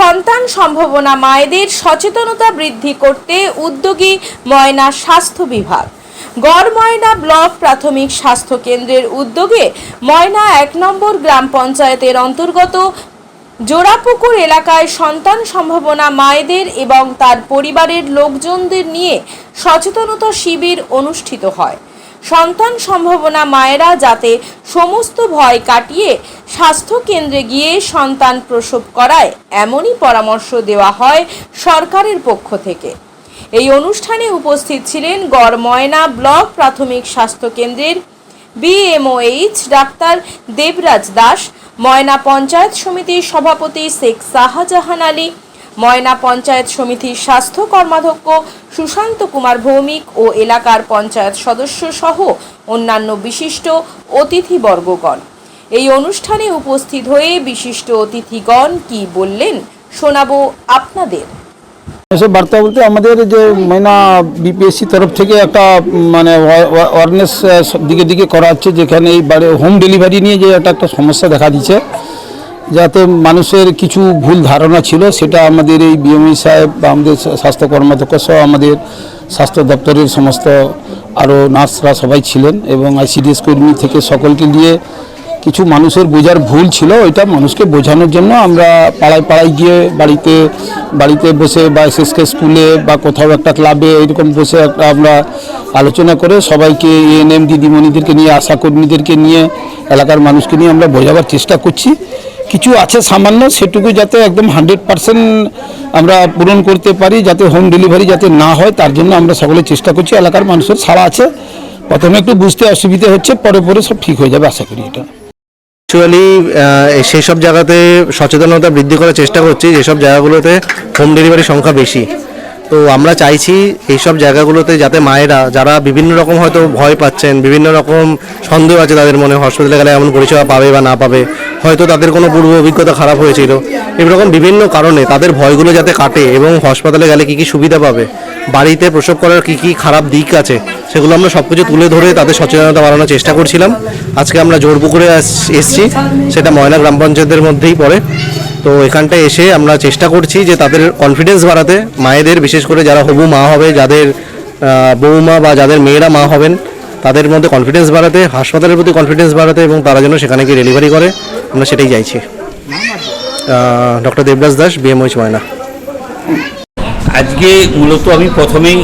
সন্তান সম্ভাবনা, মায়েদের সচেতনতা বৃদ্ধি করতে উদ্যোগী ময়না স্বাস্থ্য বিভাগ। গড় ময়না ব্লক প্রাথমিক স্বাস্থ্য কেন্দ্রের উদ্যোগে ময়না এক নম্বর গ্রাম পঞ্চায়েতের অন্তর্গত জোড়াপুকুর এলাকায় সন্তান সম্ভাবনা, মায়েদের এবং তার পরিবারের লোকজনদের নিয়ে সচেতনতা শিবির অনুষ্ঠিত হয়। সন্তান সম্ভাবনা মায়েরা যাতে সমস্ত ভয় কাটিয়ে স্বাস্থ্য কেন্দ্রে গিয়ে সন্তান প্রসব করায়, এমনই পরামর্শ দেওয়া হয় সরকারের পক্ষ থেকে। এই অনুষ্ঠানে উপস্থিত ছিলেন গড় ময়না ব্লক প্রাথমিক স্বাস্থ্য কেন্দ্রের বিএমওএইচ ডাক্তার দেবরাজ দাস, ময়না পঞ্চায়েত সমিতির সভাপতি শেখ শাহজাহান আলী ময়না পঞ্চায়েত সমিতির স্বাস্থ্য কর্মাধ্যক্ষ সুশান্ত কুমার ভৌমিক ও এলাকার পঞ্চায়েত সদস্য সহ অন্যান্য বিশিষ্ট অতিথিবর্গগণ। এই অনুষ্ঠানে উপস্থিত হয়ে বিশিষ্ট অতিথিগণ কি বললেন শোনাবো আপনাদের। এসব বার্তা বলতে আমাদের যে ময়না বিপিএসসি তরফ থেকে একটা মানে অ্যাওয়ারনেস দিকে দিকে করা হচ্ছে, যেখানে এই হোম ডেলিভারি নিয়ে যে একটা একটা সমস্যা দেখা দিচ্ছে। যাতে মানুষের কিছু ভুল ধারণা ছিল, সেটা আমাদের এই বিএমই সাহেব বা আমাদের স্বাস্থ্য কর্মাধ্যক্ষ সহ আমাদের স্বাস্থ্য দপ্তরের সমস্ত আরও নার্সরা সবাই ছিলেন এবং আইসিডিএস কর্মী থেকে সকলকে নিয়ে কিছু মানুষের বোঝার ভুল ছিল, ওইটা মানুষকে বোঝানোর জন্য আমরা পাড়ায় পাড়ায় গিয়ে বাড়িতে বাড়িতে বসে বা এসএসকে স্কুলে বা কোথাও একটা ক্লাবে এরকম বসে একটা আমরা আলোচনা করে সবাইকে এএনএম দিদিমণিদেরকে নিয়ে, আশা কর্মীদেরকে নিয়ে, এলাকার মানুষকে নিয়ে আমরা বোঝাবার চেষ্টা করছি। কিছু আছে সামান্য, সেটুকু যাতে একদম হান্ড্রেড পার্সেন্ট আমরা পূরণ করতে পারি, যাতে হোম ডেলিভারি যাতে না হয়, তার জন্য আমরা সকলে চেষ্টা করছি, এলাকার মানুষের ছাড়া আছে। প্রথমে একটু বুঝতে অসুবিধা হচ্ছে, পরে পরে সব ঠিক হয়ে যাবে, আশা করি এটা। অ্যাকচুয়ালি সেই সব জায়গাতে সচেতনতা বৃদ্ধি করার চেষ্টা করছি যেসব জায়গাগুলোতে হোম ডেলিভারি সংখ্যা বেশি। তো আমরা চাইছি এইসব জায়গাগুলোতে যাতে মায়েরা, যারা বিভিন্ন রকম হয়তো ভয় পাচ্ছেন, বিভিন্ন রকম সন্দেহ আছে তাদের মনে হসপিটালে গেলে এমন পরিষেবা পাবে বা না পাবে হয়তো তাদের কোনো পূর্ব অভিজ্ঞতা খারাপ হয়েছিল। এরকম বিভিন্ন কারণে তাদের ভয়গুলো যাতে কাটে এবং হাসপাতালে গেলে কী কী সুবিধা পাবে, বাড়িতে প্রসব করার কী কী খারাপ দিক আছে, সেগুলো আমরা সব কিছু তুলে ধরে তাদের সচেতনতা বাড়ানোর চেষ্টা করছিলাম। আজকে আমরা জোরপুকুরে এসছি, সেটা ময়না গ্রাম পঞ্চায়েতের মধ্যেই পড়ে। তো এখানটায় এসে আমরা চেষ্টা করছি যে তাদের কনফিডেন্স বাড়াতে, মায়েদের বিশেষ করে যারা হবু মা হবে, যাদের বৌমা বা যাদের মেয়েরা মা হবেন তাদের মধ্যে কনফিডেন্স বাড়াতে, হাসপাতালের প্রতি কনফিডেন্স বাড়াতে এবং তারা যেন সেখানে গিয়ে ডেলিভারি করে, আমরা সেটাই চাইছি। Doctor Debraj Das BMOH Moyna. আজকে মূলত আমি প্রথমেই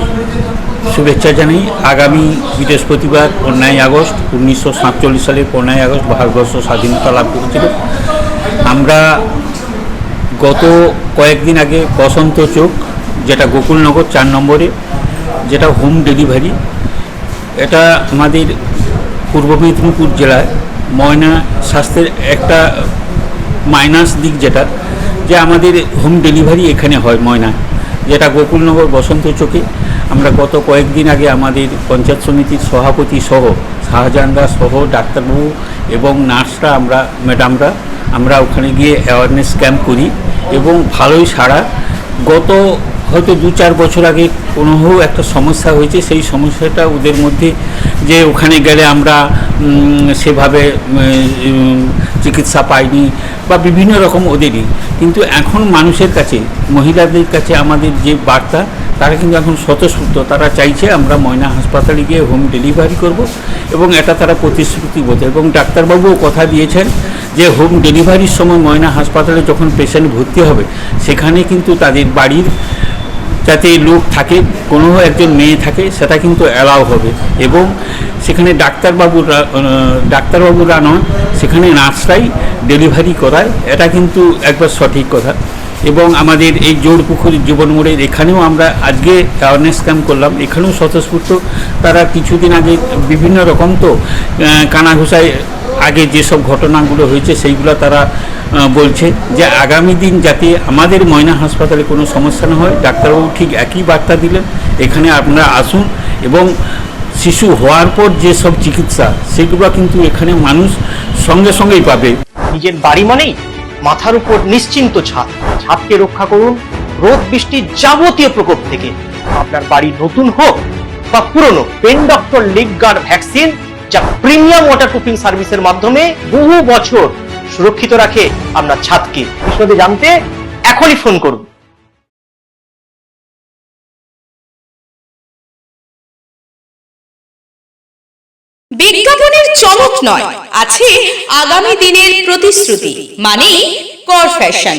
শুভেচ্ছা জানাই। আগামী বৃহস্পতিবার, পনেরোই আগস্ট, উনিশশো সাতচল্লিশ সালের পনেরোই আগস্ট ভারতবর্ষ স্বাধীনতা লাভ করেছিল। আমরা গত কয়েকদিন আগে বসন্ত চোখ যেটা গোকুলনগর, চার নম্বরে, যেটা হোম ডেলিভারি এটা আমাদের পূর্ব মেদিনীপুর জেলায় ময়না স্বাস্থ্যের একটা মাইনাস দিক যেটা, যে আমাদের হোম ডেলিভারি এখানে হয় ময়না যেটা গোকুলনগর বসন্ত চোখে আমরা গত কয়েকদিন আগে আমাদের পঞ্চায়েত সমিতির সভাপতি সহ শাহজাহান সহ, ডাক্তারবাবু এবং নার্সরা, আমরা, ম্যাডামরা, আমরা ওখানে গিয়ে অ্যাওয়ারনেস ক্যাম্প করি এবং ভালোই সাড়া। গত হয়তো দু চার বছর আগে কোনো একটা সমস্যা হয়েছে, সেই সমস্যাটা ওদের মধ্যে যে ওখানে গেলে আমরা সেভাবে চিকিৎসা পাইনি বা বিভিন্ন রকম ওদেরই। কিন্তু এখন মানুষের কাছে, মহিলাদের কাছে আমাদের যে বার্তা, তারা কিন্তু এখন স্বতঃস্ফূর্ত। তারা চাইছে আমরা ময়না হাসপাতালে গিয়ে হোম ডেলিভারি করব এবং এটা তারা প্রতিশ্রুতিবদ্ধ এবং ডাক্তারবাবুও কথা দিয়েছেন যে হোম ডেলিভারির সময় ময়না হাসপাতালে যখন পেশেন্ট ভর্তি হবে, সেখানে কিন্তু তাদের বাড়ির যাতে লোক থাকে, কোনো একজন মেয়ে থাকে, সেটা কিন্তু অ্যালাউ হবে। এবং সেখানে ডাক্তারবাবুরা ডাক্তারবাবুরা নয় সেখানে নার্সরাই ডেলিভারি করায়। এটা কিন্তু একবার সঠিক কথা। এবং আমাদের এই জোরপুকুর জীবন মোড়ের এখানেও আমরা আজকে অ্যাওয়ারনেস ক্যাম্প করলাম। এখানেও স্বতঃস্ফূর্ত তারা কিছুদিন আগে বিভিন্ন রকম তো কানাঘুষায় আগে যেসব ঘটনাগুলো হয়েছে, সেইগুলো তারা বলছে যে আগামী দিন যাতে আমাদের ময়না হাসপাতালে কোনো সমস্যা না হয়, ডাক্তারবাবু ঠিক একই বার্তা দিলেন, এখানে আপনারা আসুন এবং শিশু হওয়ার পর যেসব চিকিৎসা, সেগুলো কিন্তু এখানে মানুষ সঙ্গে সঙ্গেই পাবে। নিজের বাড়ি মানেই মাথার উপর নিশ্চিন্ত ছাদ। ছাদকে রক্ষা করুন রোদ বৃষ্টির যাবতীয় প্রকোপ থেকে। আপনার বাড়ি নতুন হোক বা পুরনো, pen doctor leak guard vaccine যা প্রিমিয়াম ওয়াটার প্রুফিং সার্ভিসের মাধ্যমে বহু বছর সুরক্ষিত রাখে আপনার ছাদকে। বিশদে জানতে এখনই ফোন করুন। বিজ্ঞাপনের চমক নয়, আছে আগামী দিনের প্রতিশ্রুতি মানে কর ফ্যাশন